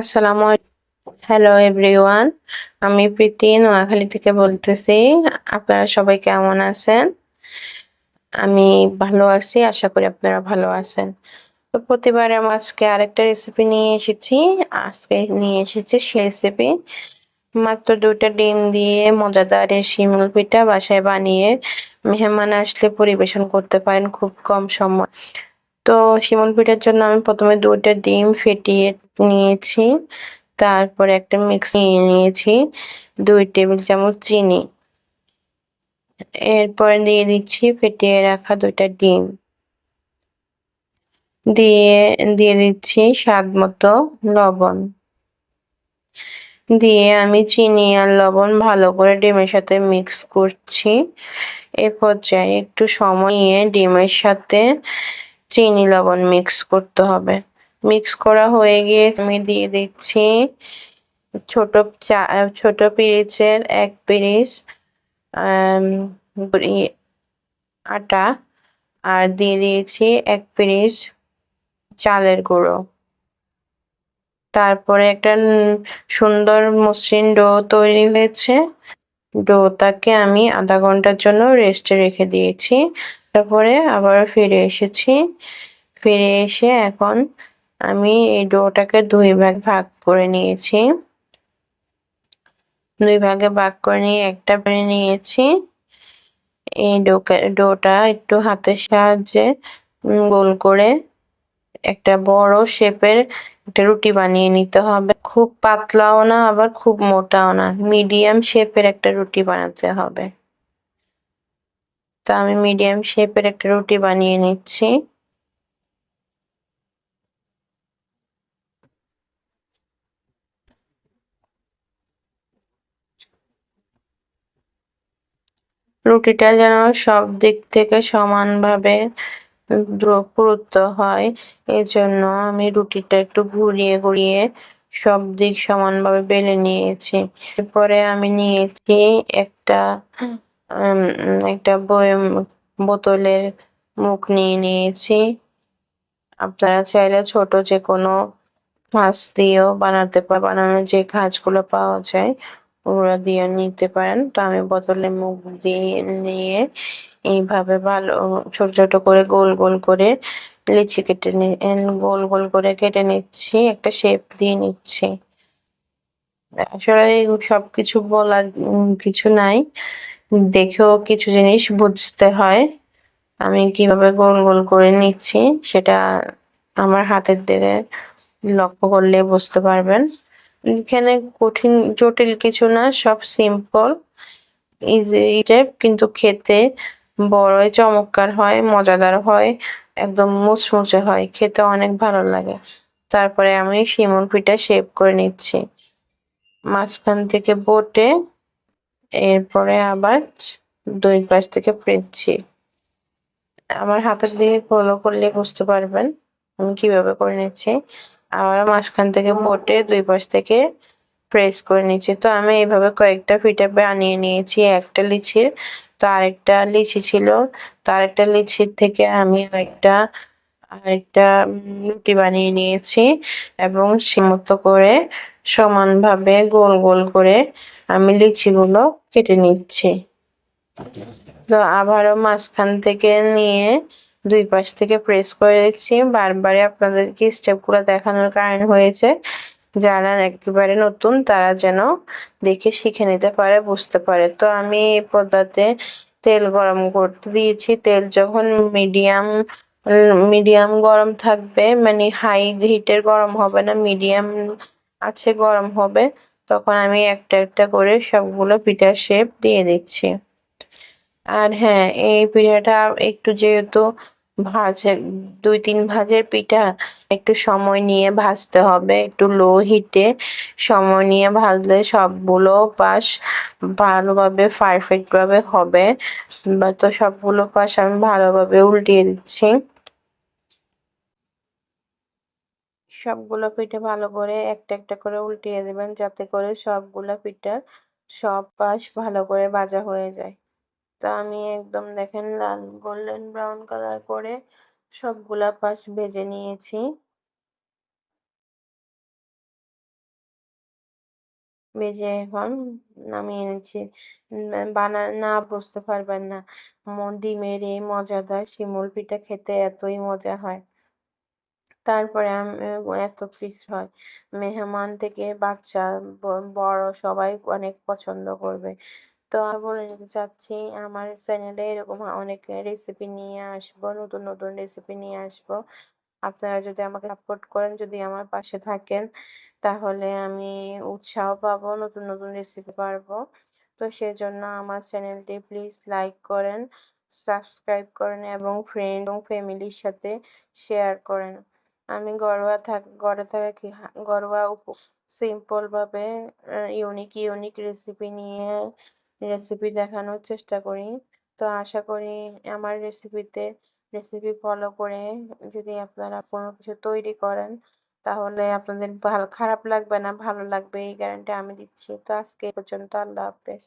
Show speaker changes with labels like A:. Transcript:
A: আসসালামু hello everyone, আমি প্রীতি নোয়াখালী থেকে বলতেছি, আপনারা সবাই কেমন আছেন? আমি ভালো আছি, আশা করি আপনারা ভালো আছেন। তো প্রতিবারে আজকে আরেকটা রেসিপি নিয়ে এসেছি, আজকে নিয়ে এসেছি সে রেসিপি মাত্র দুটা ডিম দিয়ে মজাদার শিমুল পিঠা বাসায় বানিয়ে মেহমান আসলে পরিবেশন করতে পারেন খুব কম সময়। তো সিমন পিঠার জন্য আমি প্রথমে দুটা ডিম ফেটিয়ে নিয়েছি, তারপরে একটা মিক্স নিয়ে নিয়েছি, দুই টেবিল চামচ চিনি। এরপরে দিয়ে দিচ্ছি ফেটিয়ে রাখা দুইটা ডিম। দিয়ে দিয়ে দিচ্ছি স্বাদ মতো লবণ। দিয়ে আমি চিনি আর লবণ ভালো করে ডিমের সাথে মিক্স করছি। এ পর্যায়ে একটু সময় নিয়ে ডিমের সাথে চিনি লবণ মিক্স করতে হবে। মিক্স করা হয়ে গিয়ে আমি দিয়ে দিচ্ছি ছোট চা, ছোট পিরিচের এক পিরিচ আটা আর দিয়ে দিয়েছি এক পিরিচ চালের গুঁড়ো। তারপরে একটা সুন্দর মসৃণ ডো তৈরি হয়েছে। ডোটাকে আমি আধা ঘণ্টার জন্য রেস্টে রেখে দিয়েছি। তারপরে আবার ফিরে এসেছি। ফিরে এসে এখন আমি এই ডোটাকে দুই ভাগ ভাগ করে নিয়েছি। দুই ভাগে ভাগ করে নিয়ে একটা করে নিয়েছি। এই ডোকে, ডোটা একটু হাতের সাহায্যে গোল করে একটা বড় শেপের একটা রুটি বানিয়ে নিতে হবে। খুব পাতলাও না, আবার খুব মোটাও না। মিডিয়াম শেপের একটা রুটি বানাতে হবে। তো আমি মিডিয়াম শেপের একটা রুটি বানিয়ে নিচ্ছি। রুটিটা যেন সব দিক থেকে সমানভাবে পুরুত্ব হয়, এজন্য আমি রুটিটা একটু ঘুরিয়ে ঘুরিয়ে সব দিক সমানভাবে বেলে নিয়েছি। এরপরে আমি নিয়েছি একটা একটা বয়ম, বোতলের মুখ নিয়ে নিয়েছি। আপনারা চাইলে ছোট যে কোনো মাছ দিয়েও বানাতে পার বানানোর যে কাজগুলো পাওয়া যায়, ওগুলো দিয়ে নিতে পারেন। তো আমি বোতলে মুখ দিয়ে নিয়ে এইভাবে ভালো ছোট ছোট করে গোল গোল করে লিচি কেটে গোল গোল করে কেটে নিচ্ছি, একটা শেপ দিয়ে নিচ্ছি। আসলে সব কিছু বলার কিছু নাই। দেখেও কিছু জিনিস বুঝতে হয়। আমি কীভাবে গোল গোল করে নিচ্ছি, সেটা আমার হাতের দিকে লক্ষ্য করলে বুঝতে পারবেন। এখানে কঠিন, জটিল কিছু না, সব সিম্পল ইজি টাইপ কিন্তু খেতে বড়ই চমৎকার হয়, মজাদার হয়, একদম মুচমুচে হয়, খেতে অনেক ভালো লাগে। তারপরে আমি শিমুল পিঠা শেপ করে নিচ্ছি। মাঝখান থেকে বোটে এরপরে আবার দুই পাশ থেকে ফেলছি আমার হাতের দিকে ফলো করলে বুঝতে পারবেন আমি কীভাবে করে নিচ্ছি। আবার মাঝখান থেকে বোটে দুই পাশ থেকে প্রেস করে নিচ্ছি। তো আমি এইভাবে কয়েকটা ফিটা বানিয়ে নিয়েছি। একটা লিচির তো আরেকটা লিচি ছিল। তো আরেকটা লিচির থেকে আমি আরেকটা আরেকটা রুটি বানিয়ে নিয়েছি এবং সে করে সমানভাবে গোল গোল করে আমি লিচিগুলো কেটে নিচ্ছি। তো আবারও মাঝখান থেকে নিয়ে দুই পাশ থেকে প্রেস করে দিচ্ছি। বারবারে আপনাদেরকে স্টেপগুলো দেখানোর কারণ হয়েছে। যারা একেবারে নতুন, তারা যেন দেখে শিখে নিতে পারে, বুঝতে পারে। তো আমি এই পদ্মাতে তেল গরম করতে দিয়েছি। তেল যখন মিডিয়াম মিডিয়াম গরম থাকবে মানে হাই হিটের গরম হবে না মিডিয়াম আছে, গরম হবে, তখন আমি একটা একটা করে সবগুলো পিঠার শেপ দিয়ে দিচ্ছি। আর হ্যাঁ এই পিঠাটা একটু যেহেতু ভাজে, দুই তিন ভাজের পিঠা, একটু সময় নিয়ে ভাজতে হবে, একটু লো হিটে সময় নিয়ে ভাজলে সবগুলো পাশ ভালোভাবে পারফেক্ট ভাবে হবে। তো সবগুলো পাশ আমি ভালোভাবে উল্টিয়ে দিচ্ছি। সবগুলো পিঠে ভালো করে একটা একটা করে উল্টিয়ে দেবেন যাতে করে সবগুলো পিঠার সব পাশ ভালো করে ভাজা হয়ে যায়। তো আমি একদম দেখেন লাল, গোল্ডেন, ব্রাউন কালার করে সবগুলা পাশ ভেজে নিয়েছি। ভেজে এখন নামিয়ে এনেছি। বানা, না বুঝতে পারবেন না। ডিমের এই মজাদার শিমুল পিঠা খেতে এতই মজা হয়। তারপরে এত পিস হয়। মেহমান থেকে বাচ্চা বড় সবাই অনেক পছন্দ করবে। তো আমি বলে নিতে চাচ্ছি, আমার চ্যানেলে এরকম অনেক রেসিপি নিয়ে আসব, নতুন নতুন রেসিপি নিয়ে আসব। আপনারা যদি আমাকে সাপোর্ট করেন, যদি আমার পাশে থাকেন, তাহলে আমি উৎসাহ পাবো, নতুন নতুন রেসিপি পারব তো সেজন্য আমার চ্যানেলটি প্লিজ লাইক করেন সাবস্ক্রাইব করেন এবং ফ্রেন্ড এবং ফ্যামিলির সাথে শেয়ার করেন। আমি ঘরোয়া থাক, ঘরে থাকা ঘরোয়া সিম্পলভাবে ইউনিক ইউনিক রেসিপি নিয়ে রেসিপি দেখানোর চেষ্টা করি। তো আশা করি আমার রেসিপিতে রেসিপি ফলো করে যদি আপনারা কোনো কিছু তৈরি করেন, তাহলে আপনাদের ভালো, খারাপ লাগবে না, ভালো লাগবে, এই গ্যারান্টি আমি দিচ্ছি। তো আজকে পর্যন্ত আল্লাহ হাফেজ।